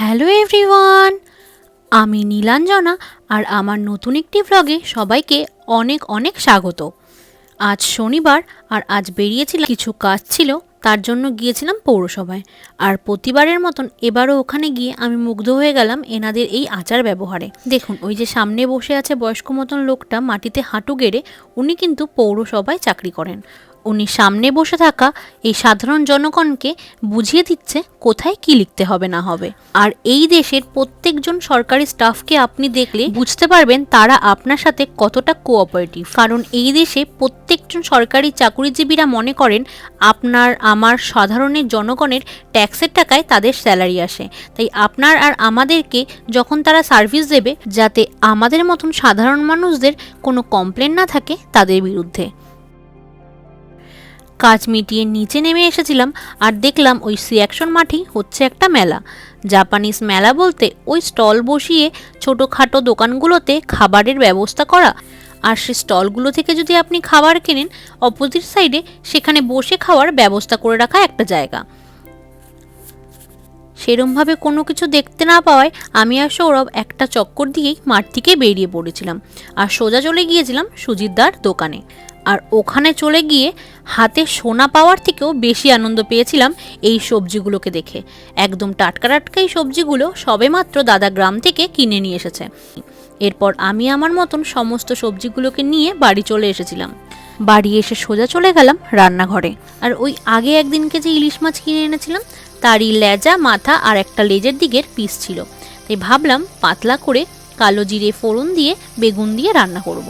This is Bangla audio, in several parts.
হ্যালো এভরিওয়ান, আমি নীলাঞ্জনা আর আমার নতুন একটি ভ্লগে সবাইকে অনেক অনেক স্বাগত। আজ শনিবার আর আজ বেরিয়েছিলাম, কিছু কাজ ছিল, তার জন্য গিয়েছিলাম পৌরসভায়। আর প্রতিবারের মতন এবারও ওখানে গিয়ে আমি মুগ্ধ হয়ে গেলাম এনাদের এই আচার ব্যবহারে। দেখুন, ওই যে সামনে বসে আছে বয়স্ক মতন লোকটা মাটিতে হাঁটু গেড়ে, উনি কিন্তু পৌরসভায় চাকরি করেন। উনি সামনে বসে থাকা এই সাধারণ জনগণকে বুঝিয়ে দিচ্ছে কোথায় কি লিখতে হবে না হবে। আর এই দেশের প্রত্যেকজন সরকারি স্টাফকে আপনি দেখলে বুঝতে পারবেন তারা আপনার সাথে কতটা কোঅপারেটিভ কারণ এই দেশে প্রত্যেকজন সরকারি চাকুরিজীবীরা মনে করেন আপনার, আমার সাধারণের জনগণের ট্যাক্সের টাকায় তাদের স্যালারি আসে। তাই আপনার আর আমাদেরকে যখন তারা সার্ভিস দেবে, যাতে আমাদের মতন সাধারণ মানুষদের কোনো কমপ্লেন না থাকে তাদের বিরুদ্ধে। কাজ মিটিয়ে নিচে নেমে এসেছিলাম আর দেখলাম ওই সিয়াকশন মাঠেই হচ্ছে একটা মেলা। জাপানিজ মেলা বলতে ওই স্টল বসিয়ে ছোটোখাটো দোকানগুলোতে খাবারের ব্যবস্থা করা। আর সে স্টলগুলো থেকে যদি আপনি খাবার কেনেন, অপোজিট সাইডে সেখানে বসে খাওয়ার ব্যবস্থা করে রাখা একটা জায়গা। সেরমভাবে কোনো কিছু দেখতে না পাওয়ায় আমি আর সৌরভ একটা চক্কর দিয়েই মাঠ থেকে বেরিয়ে পড়েছিলাম। আর সোজা চলে গিয়েছিলাম সুজিতদার দোকানে। আর ওখানে চলে গিয়ে হাতে সোনা পাওয়ার থেকেও বেশি আনন্দ পেয়েছিলাম এই সবজিগুলোকে দেখে। একদম টাটকা টাটকা এই সবজিগুলো সবেমাত্র দাদা গ্রাম থেকে কিনে নিয়ে এসেছে। এরপর আমি আমার মতন সমস্ত সবজিগুলোকে নিয়ে বাড়ি চলে এসেছিলাম। বাড়ি এসে সোজা চলে গেলাম রান্নাঘরে। আর ওই আগে একদিনকে যে ইলিশ মাছ কিনে এনেছিলাম, তারই লেজা, মাথা আর একটা লেজের দিকের পিস ছিল। তাই ভাবলাম পাতলা করে কালো জিরে ফোড়ন দিয়ে বেগুন দিয়ে রান্না করব।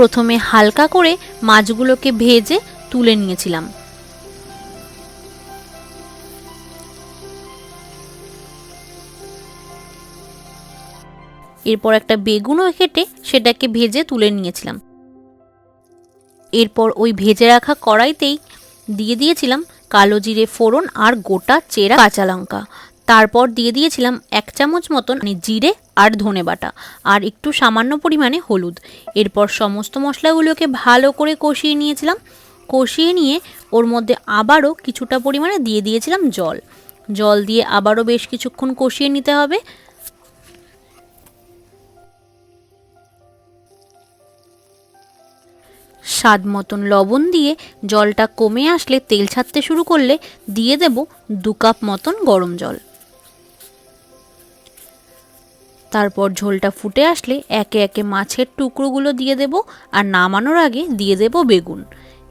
প্রথমে হালকা করে মাছগুলোকে ভেজে তুলে নিয়েছিলাম। এরপর একটা বেগুনও কেটে সেটাকে ভেজে তুলে নিয়েছিলাম। এরপর ওই ভেজে রাখা কড়াইতেই দিয়ে দিয়েছিলাম কালো জিরে ফোড়ন আর গোটা চেরা কাঁচা লঙ্কা। তারপর দিয়ে দিয়েছিলাম এক চামচ মতন মানে জিরে আর ধনে বাটা, আর একটু সামান্য পরিমাণে হলুদ। এরপর সমস্ত মশলাগুলোকে ভালো করে কষিয়ে নিয়েছিলাম। কষিয়ে নিয়ে ওর মধ্যে আবারও কিছুটা পরিমাণে দিয়ে দিয়েছিলাম জল। জল দিয়ে আবারও বেশ কিছুক্ষণ কষিয়ে নিতে হবে। স্বাদ মতন লবণ দিয়ে জলটা কমে আসলে তেল ছাড়তে শুরু করলে দিয়ে দেব দু কাপ মতন গরম জল। তারপর ঝোলটা ফুটে আসলে একে একে মাছের টুকরোগুলো দিয়ে দেব আর নামানোর আগে দিয়ে দেব বেগুন।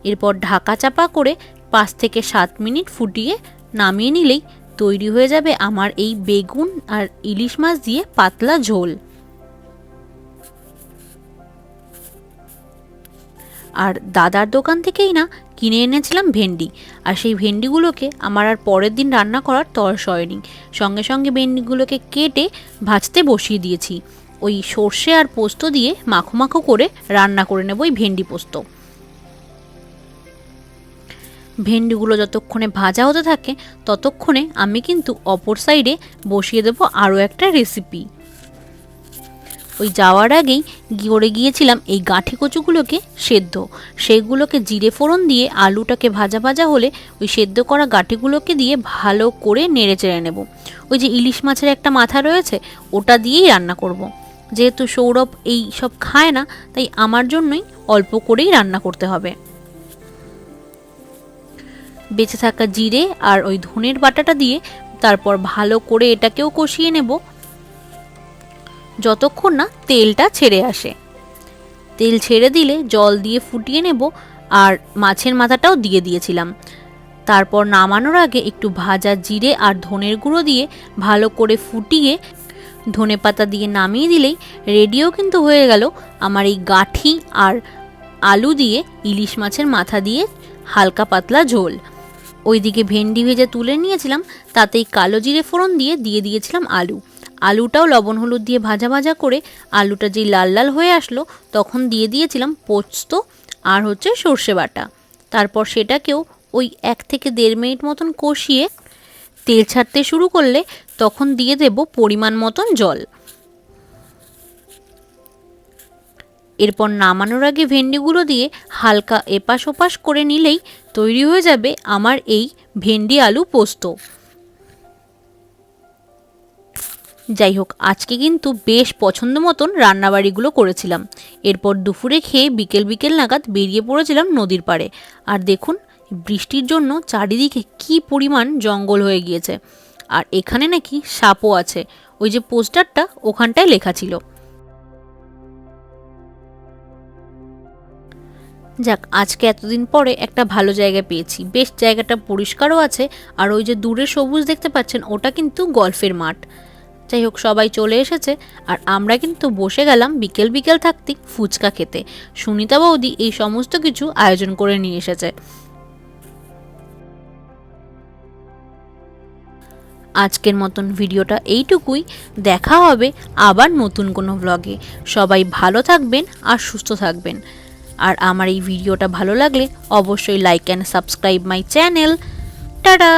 এরপর ঢাকা চাপা করে পাঁচ থেকে সাত মিনিট ফুটিয়ে নামিয়ে নিলেই তৈরি হয়ে যাবে আমার এই বেগুন আর ইলিশ মাছ দিয়ে পাতলা ঝোল। আর দাদার দোকান থেকেই না কিনে এনেছিলাম ভেন্ডি। আর সেই ভেন্ডিগুলোকে আমার আর পরের দিন রান্না করার তরস হয়নি। সঙ্গে সঙ্গে ভেন্ডিগুলোকে কেটে ভাজতে বসিয়ে দিয়েছি। ওই সর্ষে আর পোস্ত দিয়ে মাখো মাখো করে রান্না করে নেব ওই ভেন্ডি পোস্ত। ভেন্ডিগুলো যতক্ষণে ভাজা হতে থাকে, ততক্ষণে আমি কিন্তু অপর সাইডে বসিয়ে দেবো আরও একটা রেসিপি। ওই যাওয়ার আগেই গড়ে গিয়েছিলাম এই গাঁঠি কচুগুলোকে সেদ্ধ। সেগুলোকে জিরে ফোড়ন দিয়ে আলুটাকে ভাজা ভাজা হলে ওই সেদ্ধ করা গাঁঠিগুলোকে দিয়ে ভালো করে নেড়ে চেড়ে নেব। ওই যে ইলিশ মাছের একটা মাথা রয়েছে, ওটা দিয়েই রান্না করব। যেহেতু সৌরভ এই সব খায় না, তাই আমার জন্যই অল্প করেই রান্না করতে হবে। বেঁচে থাকা জিরে আর ওই ধনের বাটাটা দিয়ে তারপর ভালো করে এটাকেও কষিয়ে নেব। যতক্ষণ না তেলটা ছেড়ে আসে। তেল ছেড়ে দিলে জল দিয়ে ফুটিয়ে নেব আর মাছের মাথাটাও দিয়ে দিয়েছিলাম। তারপর নামানোর আগে একটু ভাজা জিরে আর ধনের গুঁড়ো দিয়ে ভালো করে ফুটিয়ে ধনে পাতা দিয়ে নামিয়ে দিলেই রেডিও কিন্তু হয়ে গেল আমার এই গাঠি আর আলু দিয়ে ইলিশ মাছের মাথা দিয়ে হালকা পাতলা ঝোল। ওইদিকে ভেন্ডি ভেজে তুলে নিয়েছিলাম, তাতেই কালো জিরে ফোড়ন দিয়ে দিয়ে দিয়েছিলাম আলু। আলুটাও লবণ হলুদ দিয়ে ভাজা ভাজা করে আলুটা যেই লাল লাল হয়ে আসলো, তখন দিয়ে দিয়েছিলাম পোস্ত আর হচ্ছে সর্ষে বাটা। তারপর সেটাকেও ওই এক থেকে দেড় মিনিট মতন কষিয়ে তেল ছাড়তে শুরু করলে তখন দিয়ে দেব পরিমাণ মতন জল। এরপর নামানোর আগে ভেন্ডিগুলো দিয়ে হালকা এপাশ ওপাশ করে নিলেই তৈরি হয়ে যাবে আমার এই ভেন্ডি আলু পোস্ত। যাই হোক আজকে কিন্তু বেশ পছন্দ মতন রান্নাবাড়িগুলো করেছিলাম। এরপর দুপুরে খেয়ে বিকেল বিকেল নাগাদ বেরিয়ে পড়েছিলাম নদীর পাড়ে। আর দেখুন, বৃষ্টির জন্য চারিদিকে কি পরিমাণ জঙ্গল হয়ে গিয়েছে। আর এখানে নাকি সাপও আছে। ওই যে পোস্টারটা ওখানটায় লেখা ছিল। যাক, আজকে এতদিন পরে একটা ভালো জায়গা পেয়েছি। বেশ জায়গাটা পরিষ্কারও আছে। আর ওই যে দূরে সবুজ দেখতে পাচ্ছেন, ওটা কিন্তু গল্ফের মাঠ। যাই হোক, সবাই চলে এসেছে। আর আমরা কিন্তু বসে গেলাম বিকেল বিকেল থাকতেই ফুচকা খেতে। সুনিতা বৌদি এই সমস্ত কিছু আয়োজন করে নিয়ে এসেছে। আজকের মতন ভিডিওটা এইটুকুই। দেখা হবে আবার নতুন কোনো ব্লগে সবাই ভালো থাকবেন আর সুস্থ থাকবেন। আর আমার এই ভিডিওটা ভালো লাগলে অবশ্যই like and subscribe my channel tata!